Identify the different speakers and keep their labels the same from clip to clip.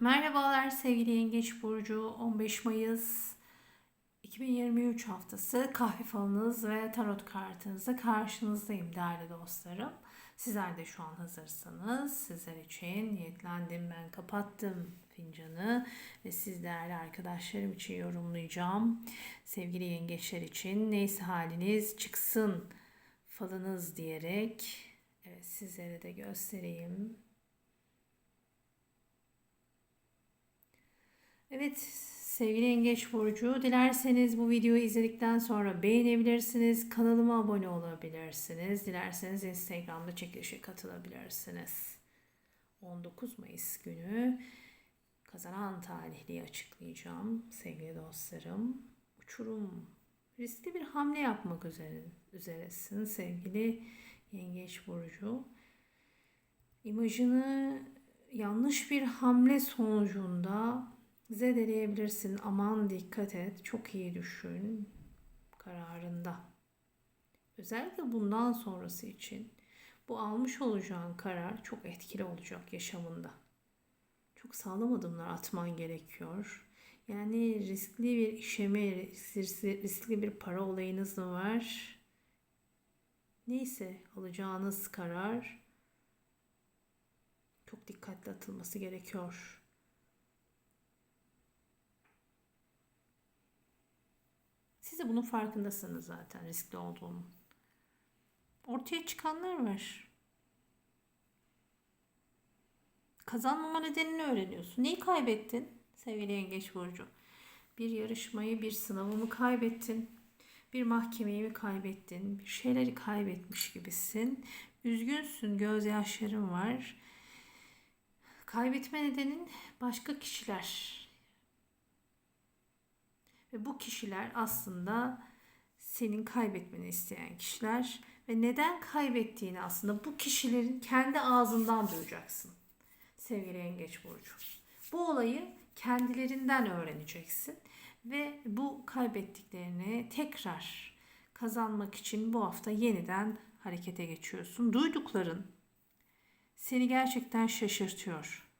Speaker 1: Merhabalar sevgili Yengeç Burcu 15 Mayıs 2023 haftası kahve falınız ve tarot kartınızla karşınızdayım değerli dostlarım. Sizler de şu an hazırsanız sizler için niyetlendim ben kapattım fincanı ve siz değerli arkadaşlarım için yorumlayacağım. Sevgili yengeçler için neyse haliniz çıksın falınız diyerek evet sizlere de göstereyim. Evet sevgili Yengeç Burcu dilerseniz bu videoyu izledikten sonra beğenebilirsiniz. Kanalıma abone olabilirsiniz. Dilerseniz Instagram'da çekilişe katılabilirsiniz. 19 Mayıs günü kazanan talihliyi açıklayacağım sevgili dostlarım. Uçurum. Riskli bir hamle yapmak üzere, üzeresin sevgili Yengeç Burcu. İmajını yanlış bir hamle sonucunda zedeleyebilirsin. Aman dikkat et. Çok iyi düşün kararında. Özellikle bundan sonrası için bu almış olacağın karar çok etkili olacak yaşamında. Çok sağlam adımlar atman gerekiyor. Yani riskli bir işe mi, riskli, riskli bir para olayınız mı var? Neyse alacağınız karar çok dikkatli atılması gerekiyor. Siz de bunun farkındasınız zaten riskli olduğunu. Ortaya çıkanlar var. Kazanmama nedenini öğreniyorsun. Neyi kaybettin sevgili Yengeç Burcu? Bir yarışmayı, bir sınavı mı kaybettin? Bir mahkemeyi mi kaybettin? Bir şeyleri kaybetmiş gibisin. Üzgünsün, gözyaşların var. Kaybetme nedenin başka kişiler. Ve bu kişiler aslında senin kaybetmeni isteyen kişiler ve neden kaybettiğini aslında bu kişilerin kendi ağzından duyacaksın. Sevgili Yengeç Burcu. Bu olayı kendilerinden öğreneceksin ve bu kaybettiklerini tekrar kazanmak için bu hafta yeniden harekete geçiyorsun. Duydukların seni gerçekten şaşırtıyor.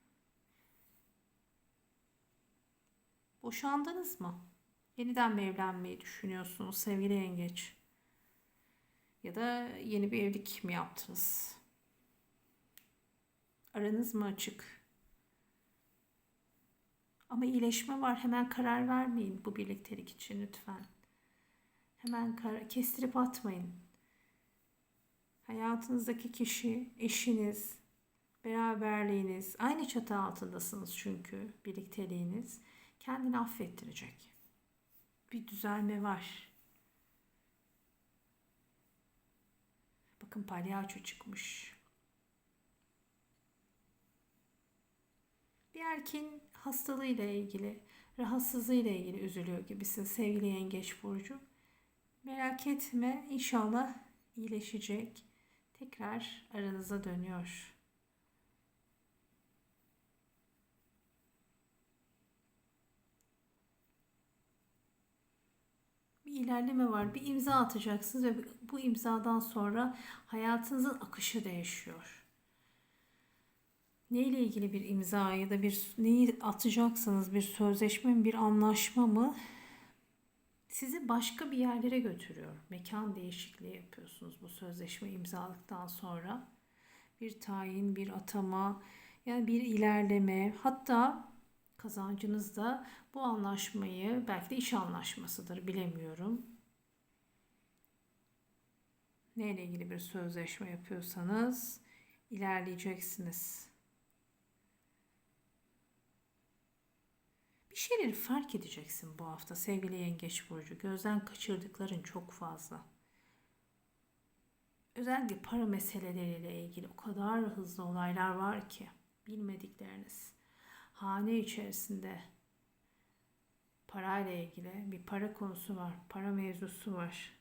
Speaker 1: Boşandınız mı? Yeniden mi evlenmeyi düşünüyorsunuz sevgili yengeç? Ya da yeni bir evlilik mi yaptınız? Aranız mı açık? Ama iyileşme var. Hemen karar vermeyin bu birliktelik için lütfen. Hemen kar kestirip atmayın. Hayatınızdaki kişi, eşiniz, beraberliğiniz, aynı çatı altındasınız çünkü birlikteliğiniz kendini affettirecek bir düzelme var. Bakın palyaço çıkmış. Bir erkeğin hastalığıyla ilgili, rahatsızlığıyla ilgili üzülüyor gibisin sevgili yengeç burcu. Merak etme inşallah iyileşecek. Tekrar aranıza dönüyor. İlerleme var. Bir imza atacaksınız ve bu imzadan sonra hayatınızın akışı değişiyor. Neyle ilgili bir imza ya da bir neyi atacaksınız bir sözleşme mi bir anlaşma mı sizi başka bir yerlere götürüyor. Mekan değişikliği yapıyorsunuz bu sözleşme imzaladıktan sonra. Bir tayin, bir atama, yani bir ilerleme, hatta kazancınız da bu anlaşmayı belki de iş anlaşmasıdır bilemiyorum. Neyle ilgili bir sözleşme yapıyorsanız ilerleyeceksiniz. Bir şeyleri fark edeceksin bu hafta sevgili Yengeç Burcu. Gözden kaçırdıkların çok fazla. Özellikle para meseleleriyle ilgili o kadar hızlı olaylar var ki bilmedikleriniz hane içerisinde parayla ilgili bir para konusu var. Para mevzusu var.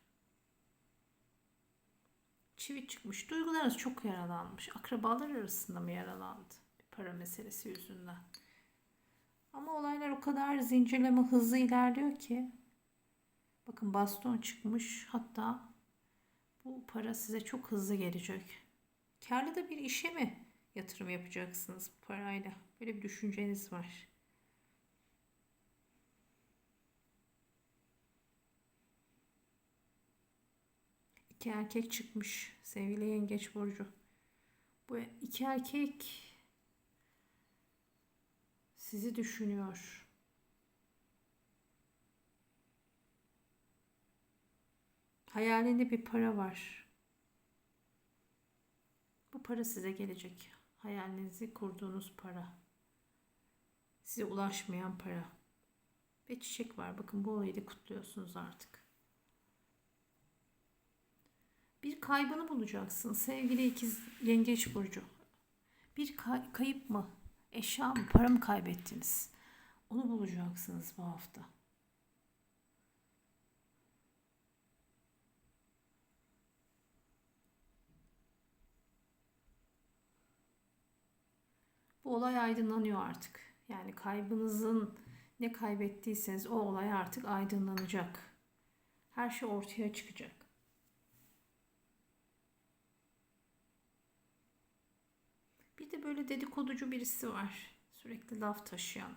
Speaker 1: Çivi çıkmış. Duygularınız çok yaralanmış. Akrabalar arasında mı yaralandı? Bir para meselesi yüzünden. Ama olaylar o kadar zincirleme hızlı ilerliyor ki. Bakın baston çıkmış. Hatta bu para size çok hızlı gelecek. Karlı da bir işe mi yatırım yapacaksınız bu parayla. Böyle bir düşünceniz var. İki erkek çıkmış sevgili yengeç burcu. Bu iki erkek sizi düşünüyor. Hayalinde bir para var. Bu para size gelecek. Hayalinizi kurduğunuz para. Size ulaşmayan para. Ve çiçek var. Bakın bu olayı da kutluyorsunuz artık. Bir kaybını bulacaksın sevgili ikiz yengeç burcu. Bir kay- kayıp mı? Eşya mı? Para mı kaybettiniz? Onu bulacaksınız bu hafta. Bu olay aydınlanıyor artık. Yani kaybınızın ne kaybettiyseniz o olay artık aydınlanacak. Her şey ortaya çıkacak. Bir de böyle dedikoducu birisi var. Sürekli laf taşıyan.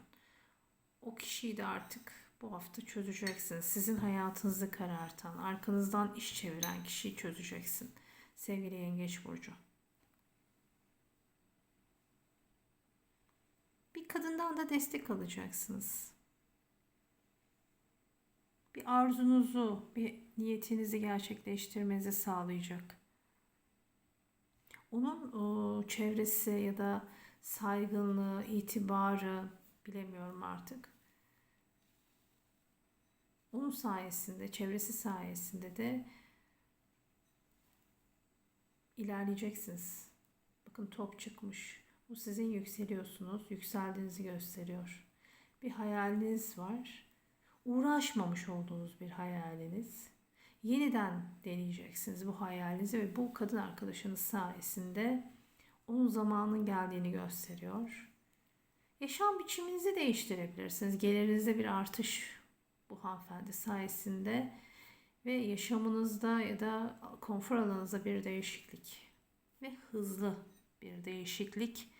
Speaker 1: O kişiyi de artık bu hafta çözeceksin. Sizin hayatınızı karartan, arkanızdan iş çeviren kişiyi çözeceksin. Sevgili Yengeç Burcu. Bir kadından da destek alacaksınız. Bir arzunuzu, bir niyetinizi gerçekleştirmenizi sağlayacak. Onun o, çevresi ya da saygınlığı, itibarı bilemiyorum artık. Onun sayesinde, çevresi sayesinde de ilerleyeceksiniz. Bakın top çıkmış. Bu sizin yükseliyorsunuz, yükseldiğinizi gösteriyor. Bir hayaliniz var. Uğraşmamış olduğunuz bir hayaliniz. Yeniden deneyeceksiniz bu hayalinizi ve bu kadın arkadaşınız sayesinde onun zamanın geldiğini gösteriyor. Yaşam biçiminizi değiştirebilirsiniz. Gelirinizde bir artış bu hanımefendi sayesinde ve yaşamınızda ya da konfor alanınızda bir değişiklik ve hızlı bir değişiklik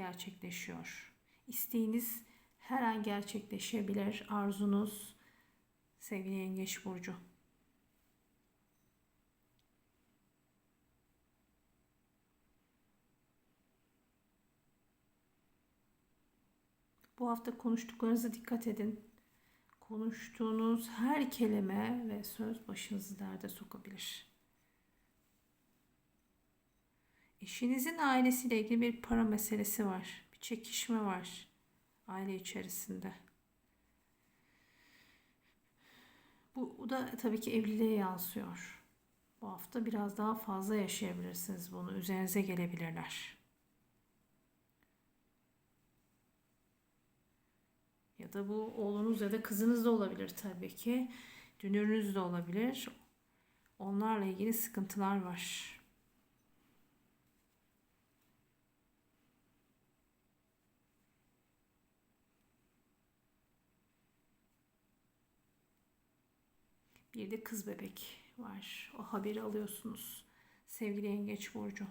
Speaker 1: gerçekleşiyor. İsteğiniz her an gerçekleşebilir. Arzunuz sevgili Yengeç Burcu. Bu hafta konuştuklarınıza dikkat edin. Konuştuğunuz her kelime ve söz başınızı derde sokabilir. Eşinizin ailesiyle ilgili bir para meselesi var. Bir çekişme var aile içerisinde. Bu, da tabii ki evliliğe yansıyor. Bu hafta biraz daha fazla yaşayabilirsiniz bunu. Üzerinize gelebilirler. Ya da bu oğlunuz ya da kızınız da olabilir tabii ki. Dünürünüz de olabilir. Onlarla ilgili sıkıntılar var. Bir de kız bebek var. O haberi alıyorsunuz. Sevgili Yengeç Burcu.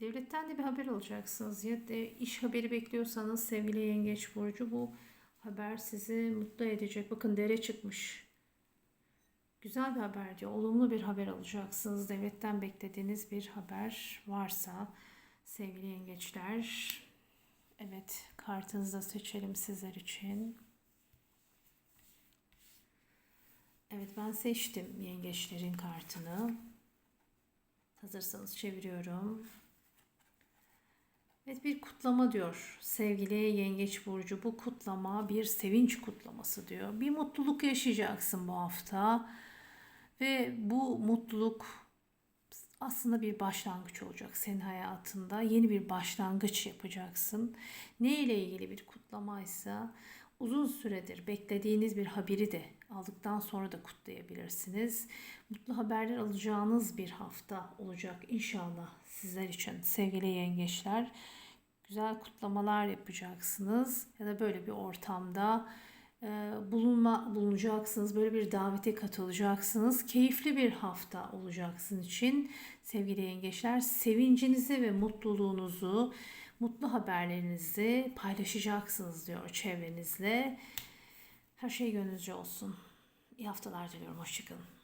Speaker 1: Devletten de bir haber alacaksınız. Ya da iş haberi bekliyorsanız sevgili Yengeç Burcu bu haber sizi mutlu edecek. Bakın dere çıkmış. Güzel bir haber diyor. Olumlu bir haber alacaksınız. Devletten beklediğiniz bir haber varsa sevgili yengeçler. Evet kartınızı da seçelim sizler için. Evet ben seçtim yengeçlerin kartını. Hazırsanız çeviriyorum. Evet bir kutlama diyor sevgili Yengeç Burcu. Bu kutlama bir sevinç kutlaması diyor. Bir mutluluk yaşayacaksın bu hafta. Ve bu mutluluk aslında bir başlangıç olacak senin hayatında. Yeni bir başlangıç yapacaksın. Ne ile ilgili bir kutlamaysa Uzun süredir beklediğiniz bir haberi de aldıktan sonra da kutlayabilirsiniz. Mutlu haberler alacağınız bir hafta olacak inşallah sizler için sevgili yengeçler. Güzel kutlamalar yapacaksınız ya da böyle bir ortamda bulunma bulunacaksınız. Böyle bir davete katılacaksınız. Keyifli bir hafta olacak için sevgili yengeçler. Sevincinizi ve mutluluğunuzu, mutlu haberlerinizi paylaşacaksınız diyor çevrenizle. Her şey gönlünüzce olsun. İyi haftalar diliyorum. Hoşçakalın.